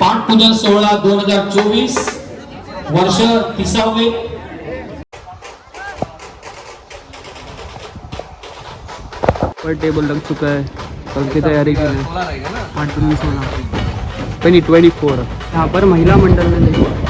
पाठपूजन सोहळा दोन हजार चोवीस वर्ष तिसावे. पर टेबल लग चुका है. कल की तैयारी के लिए पाँच सोलह ट्वेंटी ट्वेंटी फोर यहाँ पर महिला मंडल में देखो.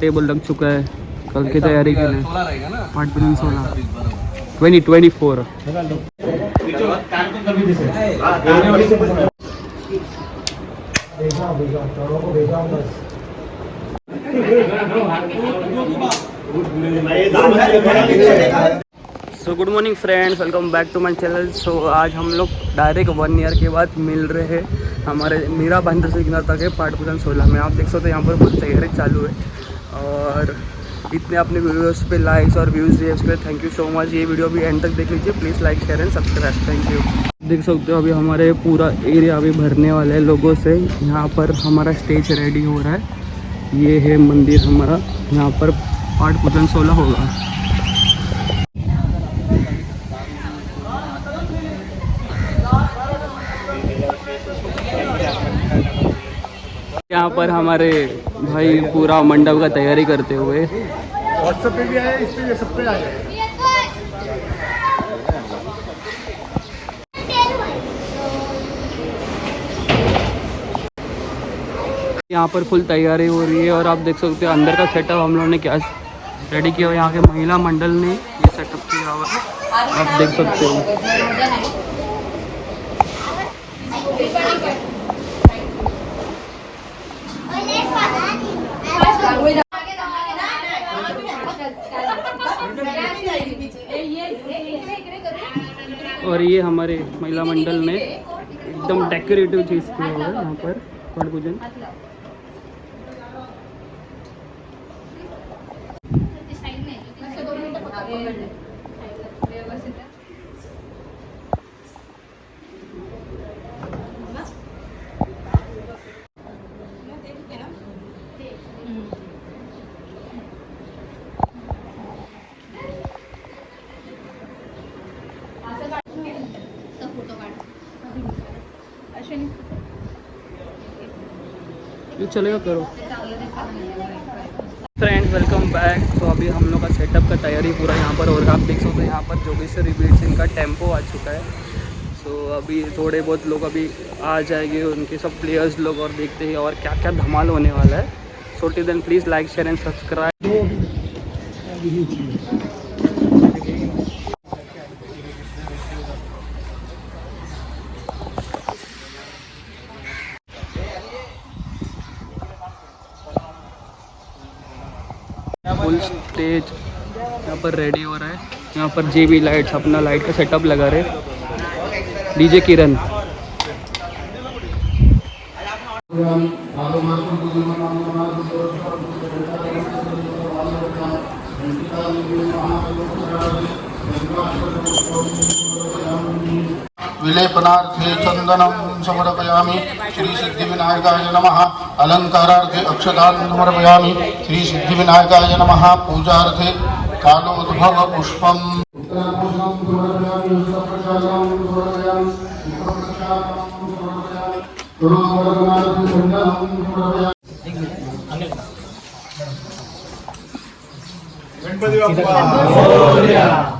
टेबल लग चुका है। कल की तैयारी के लिए। पाँच दिन सोलह। Twenty twenty four. So good morning friends welcome back to my channel so आज हम लोग डायरेक्ट वन ईयर के बाद मिल रहे हैं हमारे मीरा बंदर से किनार तक है पाठ पूजन सोलह में। आप देख सकते हो यहाँ पर बहुत तैयारी चालू है। और इतने अपने वीडियोस पे लाइक्स और व्यूज़ दिए उसके लिए थैंक यू सो मच ये वीडियो भी एंड तक देख लीजिए। Please like share and subscribe thank you देख सकते हो अभी हमारे पूरा एरिया अभी भरने वाला है लोगों से। यहाँ पर हमारा स्टेज रेडी हो रहा है। ये है मंदिर हमारा। यहाँ पर पाठ पूजन सोलह होगा। यहाँ पर हमारे भाई पूरा मंडप का तैयारी करते हुए। व्हाट्सएप पे भी आया इस पे सब पे आया यहाँ पर फुल तैयारी हो रही है और आप देख सकते हो अंदर का सेटअप हम लोगों ने क्या रेडी किया हुआ है। यहाँ के महिला मंडल ने ये सेटअप किया हुआ है। आप देख सकते हो। और ये हमारे महिला मंडल ने एकदम डेकोरेटिव चीज़ किया हुआ है यहाँ पर पट पूजन। चलेगा, करो। फ्रेंड्स वेलकम बैक तो अभी हम लोग का सेटअप का तैयारी पूरा यहाँ पर, और आप देख सकते हो यहाँ पर जोगेश्वर जोगेश्वरी सिंह का टेंपो आ चुका है। सो अभी थोड़े बहुत लोग अभी आ जाएँगे, उनके सब प्लेयर्स लोग, और देखते हैं और क्या क्या धमाल होने वाला है। So then please like share and subscribe full stage यहाँ पर रेडी हो रहा है। यहाँ पर जे बी लाइट्स अपना लाइट का सेटअप लगा रहे। डीजे किरण विलेपनार्थे चन्दनं समर्पयामि। श्रीसिद्धिविनायकाय नमः। अलङ्कारार्थे अक्षतान् समर्पयामि श्रीसिद्धिविनायकाय नमः। पूजार्थे कालोद्भवपुष्पम्। गणपती बाप्पा।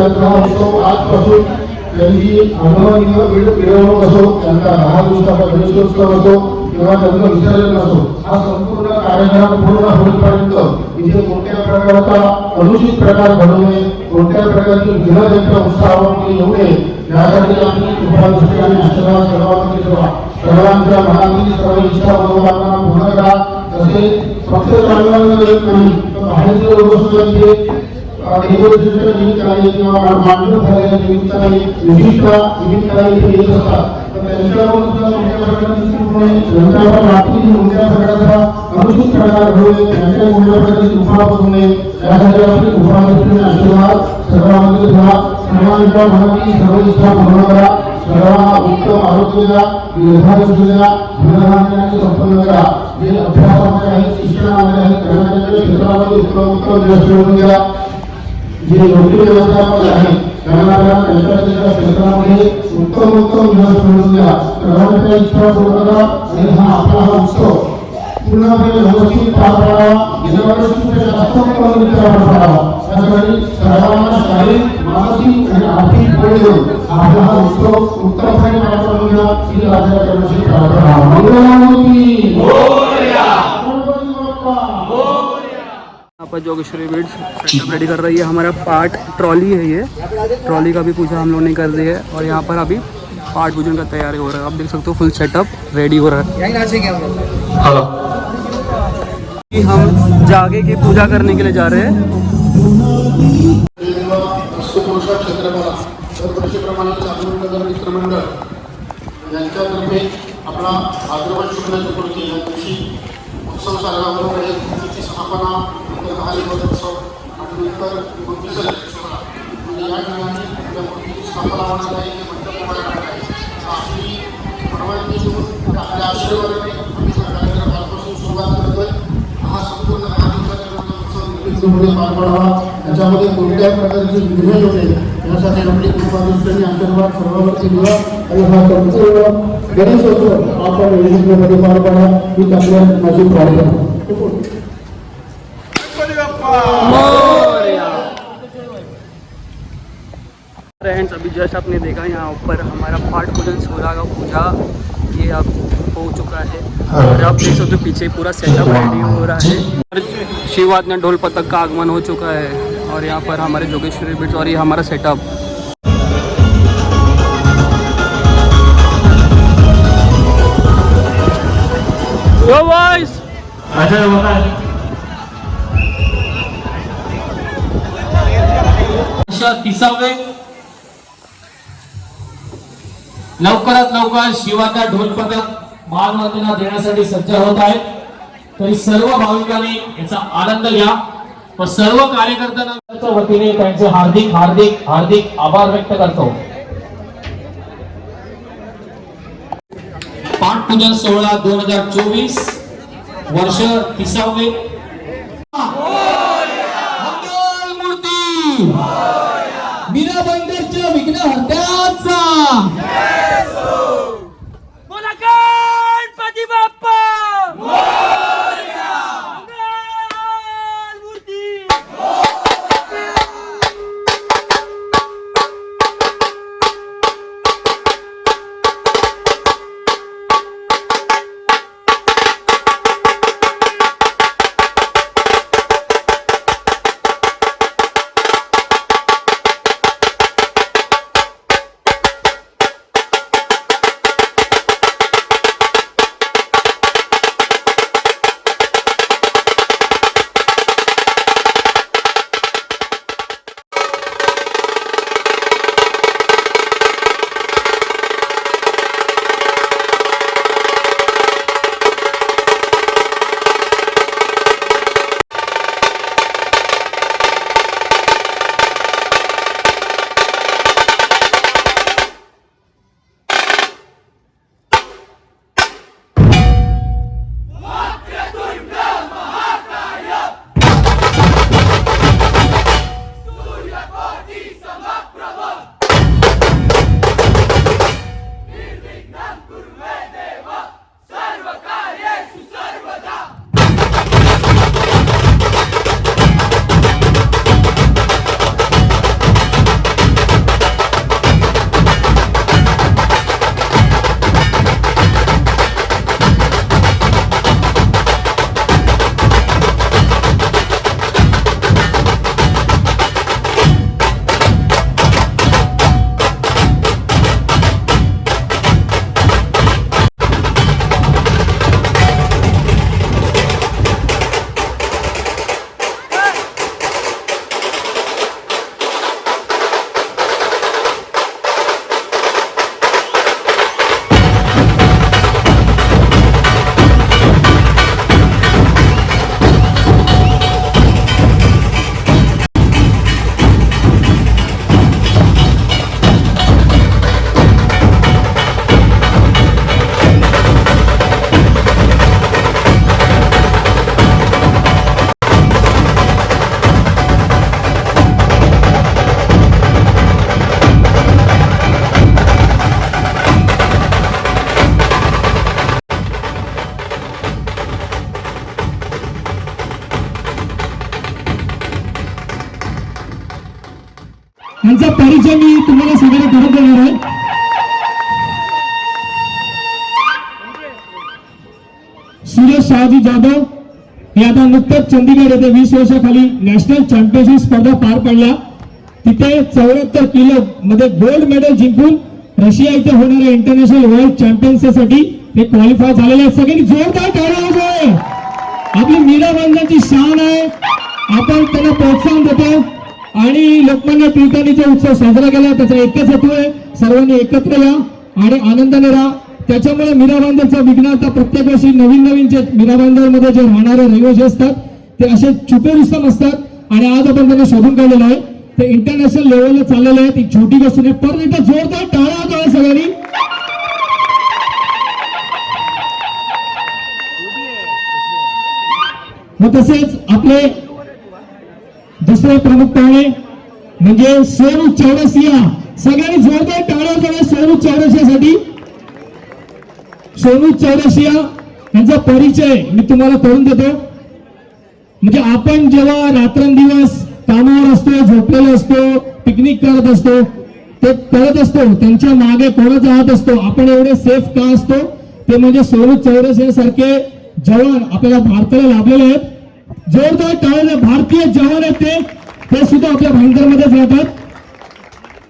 हा उत्सव आजपासून त्यांची अनुभवनीय मिरवणूक असो त्यांचा दहा दिवसाचा गणेशोत्सव असो किंवा त्यांचं विसर्जन असो हा संपूर्ण कार्यक्रम पूर्ण होईपर्यंत इथे कोणत्या प्रकारचा अनुचित प्रकार घडू नये कोणत्या प्रकारची विघ्न त्यांच्या उत्साहावर येऊ नये यासाठी आम्ही कृपादृष्टी आणि आशीर्वाद सर्वांमध्ये ठेवा सर्वांच्या मनातील सर्व इच्छा मनोकामना पूर्ण करा तसेच फक्त चांगलं नाही तर बाहेरचे लोक सुद्धा इथे देवदर्शनाच्या निमित्ताने किंवा मांडव झालेल्या निमित्ताने विशिष्ट निमित्ताने इथे येत असतात तर त्यांच्यावर सुद्धा मोठ्या प्रकारची चूक नये त्यांच्यावर रात्रीची मोठ्या प्रकारचा अनुचित प्रकार घडू नये त्यांच्या मोठ्या प्रकारची दुखापत होऊ नये यासाठी आपली उपादृष्टीने आशीर्वाद सर्वांमध्ये ठेवा सर्वांच्या मनातील सर्व इच्छा पूर्ण करा सर्वांना उत्तम आरोग्य द्या दीर्घायुष्य द्या धनधान्याने संपन्न करा जे अभ्यासामध्ये आहेत शिक्षणामध्ये आहेत कर्मचाऱ्यांच्या क्षेत्रामध्ये उत्तम उत्तम यश मिळवून द्या जे योग्य व्यवस्थापन आहे त्यांना त्यांच्या त्यांच्या क्षेत्रामध्ये उत्तम उत्तम यश मिळवून द्या सर्वांच्या इच्छा पूर्ण करा आणि हा आपला हा उत्सव पूर्णपणे व्यवस्थित पार पाडावा गेल्या वर्षीपेक्षा जास्त उत्तमरित्या पार पाडावा त्यासाठी सर्वांना शारीरिक मानसिक आणि आर्थिक बळ देऊन आपला हा उत्सव उत्तमपणे पार पाडून घ्या ही राज्याच्या चरणाशी प्रार्थना मंगलामूर्ती यहाँ पर जोगेश्वरी बीड्स सेटअप रेडी कर रही है। हमारा पार्ट ट्रॉली है ये। ट्रॉली का भी पूजा हम लोग ने कर दी है और यहाँ पर अभी पार्ट पूजन का तैयारी हो रहा है। आप देख सकते हो फुल सेटअप रेडी हो रहा है। अभी हम जागे की पूजा करने के लिए जा रहे हैं। पुरुषा क्षेत्रपाला मित्रमंडळ यांच्यातर्फे आपला भाद्रपद शुक्ल चतुर्थी या दिवशी उत्सव साजरा स्थापना नंतर महालिंगोत्सव आणि नंतर म्हणजे या ठिकाणी आपल्या मूर्तीची स्थापना होणार आहे आहे आपली परवानगी देऊन आपल्या आशीर्वादाने आम्ही कार्यक्रम आजपासून सुरुवात करतोय हा संपूर्ण पार पडावा त्याच्यामध्ये कोणत्याही प्रकारची विघ्न होते यासाठी आपली कृपादृष्टीने आशीर्वाद सर्वांवरती दिला आणि हा संपूर्ण गणेशोत्सव आपण वेळेमध्ये पार पाडा. ही आपल्या माझी प्रार्थना फ्रेंड्स अभी जस्ट आपने देखा यहाँ ऊपर हमारा पाठ पूजन सोलह का पूजा ये अब हो चुका है। और आप देख सकते हो पीछे पूरा सेटअप रेडी हो रहा है। और शिवाज्ञा ढोल पतक का आगमन हो चुका है। और यहाँ पर हमारे जोगेश्वरी बिट्स और ये हमारा सेटअप Yo boys! वर्ष तिसावे. लवकरात लवकर शिवाचा ढोल पथक महामातेला देण्यासाठी सज्ज होत आहेत तरी सर्व भाविकांनी याचा आनंद घ्या. व सर्व कार्यकर्त्यांच्या वतीने त्यांचे हार्दिक हार्दिक हार्दिक आभार व्यक्त करतो. पाठपूजन सोहळा दोन हजार चोवीस वर्ष तिसावे. विघ्नहर्त्याचा सुरेश शहाजी जाधव हे आता नुकतंच चंदीगड येथे वीस वर्षाखाली नॅशनल चॅम्पियनशिप स्पर्धा पार पडल्या तिथे चौऱ्याहत्तर किलो मध्ये गोल्ड मेडल जिंकून रशिया इथे होणाऱ्या इंटरनॅशनल वर्ल्ड चॅम्पियनशिपसाठी ते क्वालिफाय झालेले आहेत. सगळ्यांनी जोरदार टाळ्या वाजवा. आपली मीरा बांधण्याची शान आहे. आपण त्यांना प्रोत्साहन देतो आणि लोकमान्य टिळकांनी जो उत्सव साजरा केला त्याचा एकच हेतू आहे. सर्वांनी एकत्र या आणि आनंदाने राहा. त्याच्यामुळे मीरा बांधरचा विघ्न आता प्रत्येक वर्षी नवीन नवीन जे मीरा मध्ये जे राहणारे रहिवासी असतात ते असे छुपे रुस्तम असतात. आणि आज आपण त्यांना शोधून काढलेलं आहे. ते इंटरनॅशनल लेवलला चाललेले आहेत. एक छोटी गोष्ट नाही परत एकदा जोरदार टाळा होता सगळ्यांनी. मग तसेच आपले दुसरे प्रमुख पाहुणे म्हणजे सोनू चौरसिया. सगळ्यांनी जोरदार टाळा वाजवा सोनू चौरसियासाठी. सोनू चौरसिया यांचा परिचय मी तुम्हाला करून देतो. म्हणजे आपण जेव्हा रात्रंदिवस कामावर असतो झोपलेलो असतो पिकनिक करत असतो ते करत असतो त्यांच्या मागे कोणच राहत असतो आपण एवढे सेफ का असतो? ते म्हणजे सोनू चौरसिया सारखे जवान आपल्याला भारताला लाभलेले आहेत. जोरदार टाळले भारतीय जवान आहेत ते. ते सुद्धा आपल्या भाईंदरमध्येच राहतात.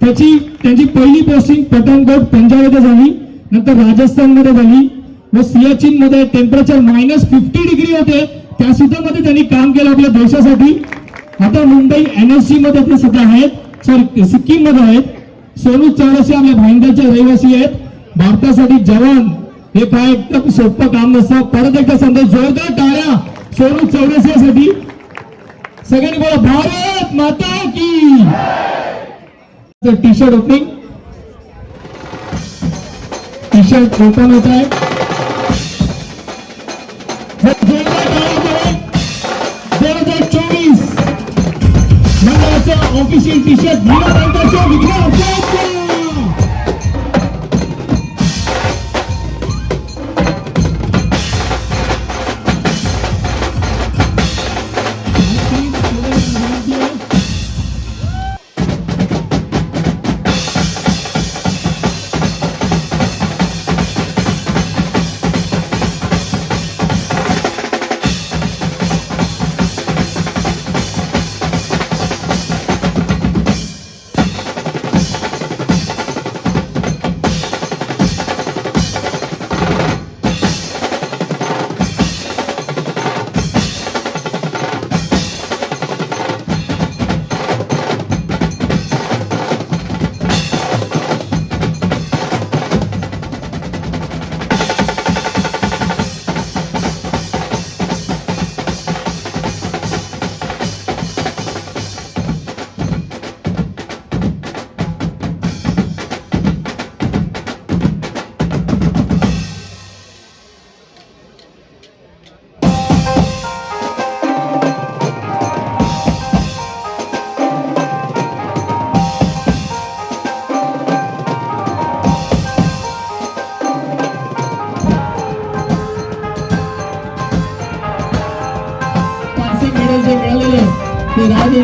त्याची त्यांची पहिली पोस्टिंग पठाणकोट पंजाबमध्ये झाली. नंतर राजस्थानमध्ये झाली व सियाचीन मध्ये टेम्परेचर मायनस फिफ्टी डिग्री होते. त्या सुद्धा मध्ये त्यांनी काम केलं आपल्या देशासाठी. आता मुंबई एनएसजी मध्ये ते सध्या आहेत. सॉरी सिक्कीममध्ये आहेत. सोनू चौरसी आपल्या भाईंदाचे रहिवासी आहेत. भारतासाठी जवान. हे काय एकदम सोपं काम नसतं. परत एकदा समजा जोरदार टाळ्या सोनू चौरसियासाठी. सगळ्यांनी बोला भारत माता की. टी शर्ट ओपनिंग মানুষের চিন্তা নেতায় চব্বিশ অফিসিয়াল টি শার্ট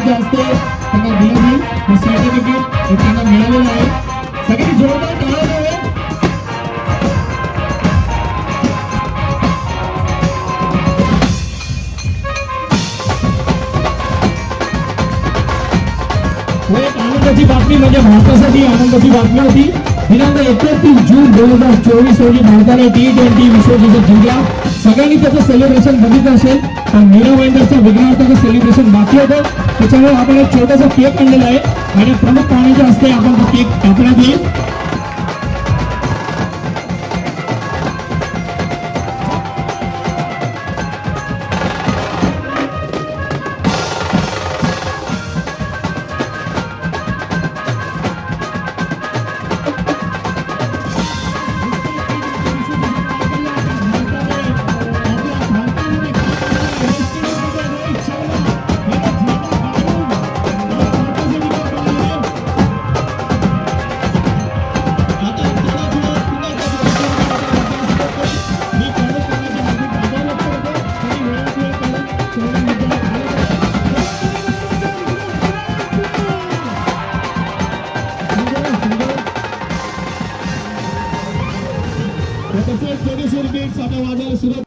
ते असते त्यांना दिलं जाईल हे सर्टिफिकेट हे त्यांना मिळालेलं आहे सगळ्यांनी जोरदार टाळ्या द्यावे. हो, एक आनंदाची बातमी म्हणजे भारतासाठी आनंदाची बातमी होती. दिनांक एकतीस जून दोन हजार चोवीस रोजी भारताने टी ट्वेंटी विश्वचषक जिंकला. सगळ्यांनी त्याचं सेलिब्रेशन बघितलं असेल. पण मीरा वाईंदरचा विघ्नार्थाचं सेलिब्रेशन बाकी होतं. त्याच्यामुळे आपण एक छोटासा केक आणलेला आहे. आणि प्रमुख पाण्याच्या हस्ते आपण तो केक कापण्यात येईल. कायदेशीर बीट साध्या वाजायला सुरुवात